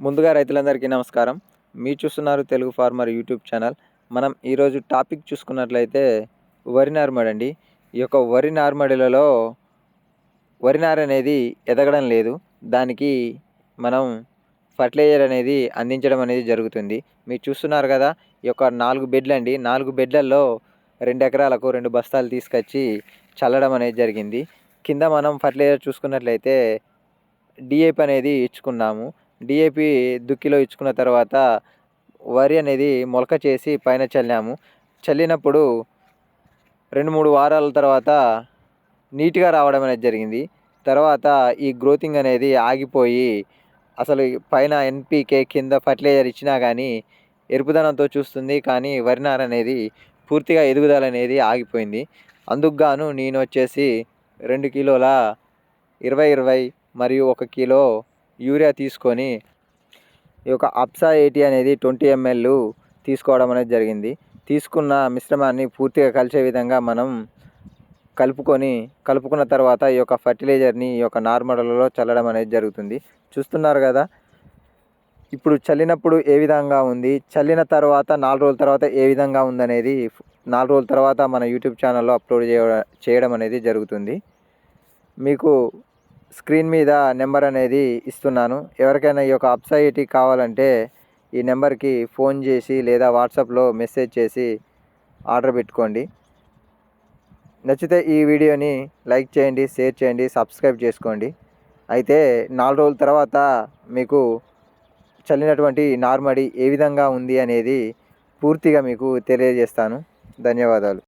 ముందుగా రైతులందరికీ నమస్కారం. మీరు చూస్తున్నారు తెలుగు ఫార్మర్ యూట్యూబ్ ఛానల్. మనం ఈరోజు టాపిక్ చూసుకున్నట్లయితే వరి నార్మడి అండి. ఈ యొక్క వరి నార్మడిలలో వరి నారు అనేది ఎదగడం లేదు. దానికి మనం ఫర్టిలైజర్ అనేది అందించడం అనేది జరుగుతుంది. మీరు చూస్తున్నారు కదా ఈ యొక్క నాలుగు బెడ్లు అండి. నాలుగు బెడ్లలో రెండు ఎకరాలకు రెండు బస్తాలు తీసుకొచ్చి చల్లడం అనేది జరిగింది. కింద మనం ఫర్టిలైజర్ చూసుకున్నట్లయితే డిఏపి అనేది ఇచ్చుకున్నాము. డిఏపి దుక్కిలో ఇచ్చుకున్న తర్వాత వరి అనేది మొలక చేసి పైన చల్లాము. చల్లినప్పుడు రెండు మూడు వారాల తర్వాత నీట్గా రావడం అనేది జరిగింది. తర్వాత ఈ గ్రోతింగ్ అనేది ఆగిపోయి అసలు పైన ఎన్పికే కింద ఫర్టిలైజర్ ఇచ్చినా కానీ ఎరుపుదనంతో చూస్తుంది. కానీ వరి నార అనేది పూర్తిగా ఎదుగుదల అనేది ఆగిపోయింది. అందుకు గాను నేను వచ్చేసి రెండు కిలోల ఇరవై ఇరవై మరియు ఒక కిలో యూరియా తీసుకొని ఈ యొక్క అప్సా ఎయిటీ అనేది ట్వంటీ ఎంఎల్ తీసుకోవడం అనేది జరిగింది. తీసుకున్న మిశ్రమాన్ని పూర్తిగా కలిసే విధంగా మనం కలుపుకొని కలుపుకున్న తర్వాత ఈ యొక్క ఫర్టిలైజర్ని ఈ యొక్క నార్మల్లో చల్లడం అనేది జరుగుతుంది. చూస్తున్నారు కదా? ఇప్పుడు చల్లినప్పుడు ఏ విధంగా ఉంది? చల్లిన తర్వాత నాలుగు రోజుల తర్వాత ఏ విధంగా ఉందనేది నాలుగు రోజుల తర్వాత మన యూట్యూబ్ ఛానల్లో అప్లోడ్ చేయడం అనేది జరుగుతుంది. మీకు స్క్రీన్ మీద నెంబర్ అనేది ఇస్తున్నాను. ఎవరికైనా ఈ యొక్క అప్సైటీ కావాలంటే ఈ నెంబర్కి ఫోన్ చేసి లేదా వాట్సాప్లో మెసేజ్ చేసి ఆర్డర్ పెట్టుకోండి. నచ్చితే ఈ వీడియోని లైక్ చేయండి షేర్ చేయండి సబ్స్క్రైబ్ చేసుకోండి. అయితే నాలుగు రోజుల తర్వాత మీకు చల్లినటువంటి నార్మడి ఏ విధంగా ఉంది అనేది పూర్తిగా మీకు తెలియజేస్తాను. ధన్యవాదాలు.